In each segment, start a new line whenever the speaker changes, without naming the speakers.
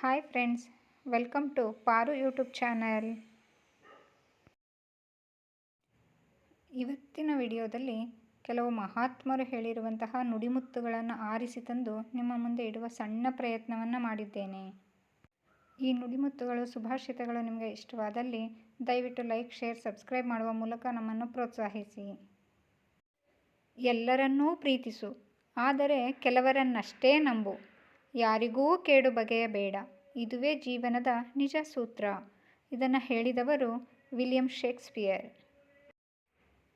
Hi friends welcome to Paru YouTube channel ಇವತ್ತಿನ ವಿಡಿಯೋದಲ್ಲಿ ಕೆಲವು ಮಹಾತ್ಮರು ಹೇಳಿರುವಂತಹ ನುಡಿಮುತ್ತುಗಳನ್ನು ಆರಿಸಿ ತಂದು ನಿಮ್ಮ ಮುಂದೆ ಇಡುವ ಸಣ್ಣ ಪ್ರಯತ್ನವನ್ನು ಮಾಡಿದ್ದೇನೆ. ಈ ನುಡಿಮುತ್ತುಗಳು, ಸುಭಾಷಿತಗಳು ನಿಮಗೆ ಇಷ್ಟವಾದಲ್ಲಿ ದಯವಿಟ್ಟು ಲೈಕ್ ಶೇರ್ ಸಬ್ಸ್ಕ್ರೈಬ್ ಮಾಡುವ ಮೂಲಕ ನಮ್ಮನ್ನು ಪ್ರೋತ್ಸಾಹಿಸಿ. ಎಲ್ಲರನ್ನೂ ಪ್ರೀತಿಸು. ಆದರೆ ಕೆಲವರನ್ನಷ್ಟೇ ನಂಬು. ಯಾರಿಗೂ ಕೇಡು ಬಗೆಯಬೇಡ. ಇದುವೇ ಜೀವನದ ನಿಜ ಸೂತ್ರ. ಇದನ್ನು ಹೇಳಿದವರು ವಿಲಿಯಂ ಶೇಕ್ಸ್ಪಿಯರ್.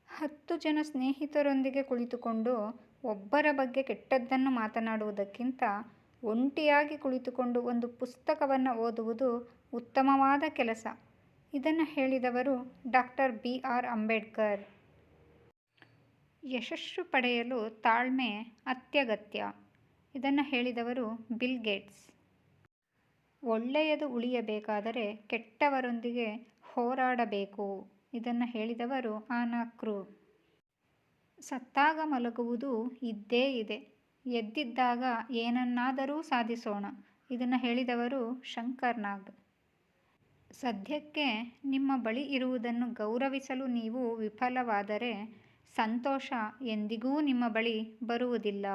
ಹತ್ತು ಜನ ಸ್ನೇಹಿತರೊಂದಿಗೆ ಕುಳಿತುಕೊಂಡು ಒಬ್ಬರ ಬಗ್ಗೆ ಕೆಟ್ಟದ್ದನ್ನು ಮಾತನಾಡುವುದಕ್ಕಿಂತ ಒಂಟಿಯಾಗಿ ಕುಳಿತುಕೊಂಡು ಒಂದು ಪುಸ್ತಕವನ್ನು ಓದುವುದು ಉತ್ತಮವಾದ ಕೆಲಸ. ಇದನ್ನು ಹೇಳಿದವರು ಡಾಕ್ಟರ್ ಬಿ. ಆರ್. ಅಂಬೇಡ್ಕರ್. ಯಶಸ್ಸು ಪಡೆಯಲು ತಾಳ್ಮೆ ಅತ್ಯಗತ್ಯ. ಇದನ್ನು ಹೇಳಿದವರು ಬಿಲ್ ಗೇಟ್ಸ್. ಒಳ್ಳೆಯದು ಉಳಿಯಬೇಕಾದರೆ ಕೆಟ್ಟವರೊಂದಿಗೆ ಹೋರಾಡಬೇಕು. ಇದನ್ನು ಹೇಳಿದವರು ಆನಾ ಕ್ರೂ. ಸತ್ತಾಗ ಮಲಗುವುದು ಇದ್ದೇ ಇದೆ. ಎದ್ದಿದ್ದಾಗ ಏನನ್ನಾದರೂ ಸಾಧಿಸೋಣ. ಇದನ್ನು ಹೇಳಿದವರು ಶಂಕರ್ನಾಗ್ ಸದ್ಯಕ್ಕೆ ನಿಮ್ಮ ಬಳಿ ಇರುವುದನ್ನು ಗೌರವಿಸಲು ನೀವು ವಿಫಲವಾದರೆ ಸಂತೋಷ ಎಂದಿಗೂ ನಿಮ್ಮ ಬಳಿ ಬರುವುದಿಲ್ಲ.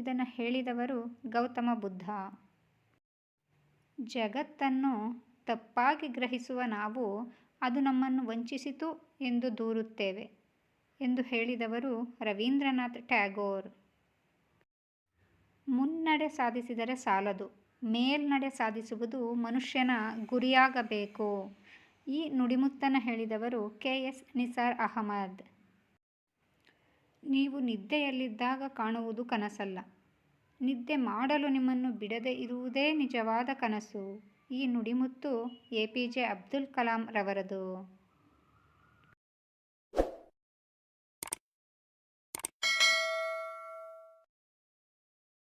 ಇದನ್ನು ಹೇಳಿದವರು ಗೌತಮ ಬುದ್ಧ. ಜಗತ್ತನ್ನು ತಪ್ಪಾಗಿ ಗ್ರಹಿಸುವ ನಾವು ಅದು ನಮ್ಮನ್ನು ವಂಚಿಸಿತು ಎಂದು ದೂರುತ್ತೇವೆ ಎಂದು ಹೇಳಿದವರು ರವೀಂದ್ರನಾಥ್ ಟ್ಯಾಗೋರ್. ಮುನ್ನಡೆ ಸಾಧಿಸಿದರೆ ಸಾಲದು, ಮೇಲ್ನಡೆ ಸಾಧಿಸುವುದು ಮನುಷ್ಯನ ಗುರಿಯಾಗಬೇಕು. ಈ ನುಡಿಮುತ್ತನ್ನು ಹೇಳಿದವರು ಕೆ ಎಸ್ ನಿಸಾರ್ ಅಹಮದ್. ನೀವು ನಿದ್ದೆಯಲ್ಲಿದ್ದಾಗ ಕಾಣುವುದು ಕನಸಲ್ಲ. ನಿದ್ದೆ ಮಾಡಲು ನಿಮ್ಮನ್ನು ಬಿಡದೆ ಇರುವುದೇ ನಿಜವಾದ ಕನಸು. ಈ ನುಡಿಮುತ್ತು A P J Abdul Kalam ರವರದು.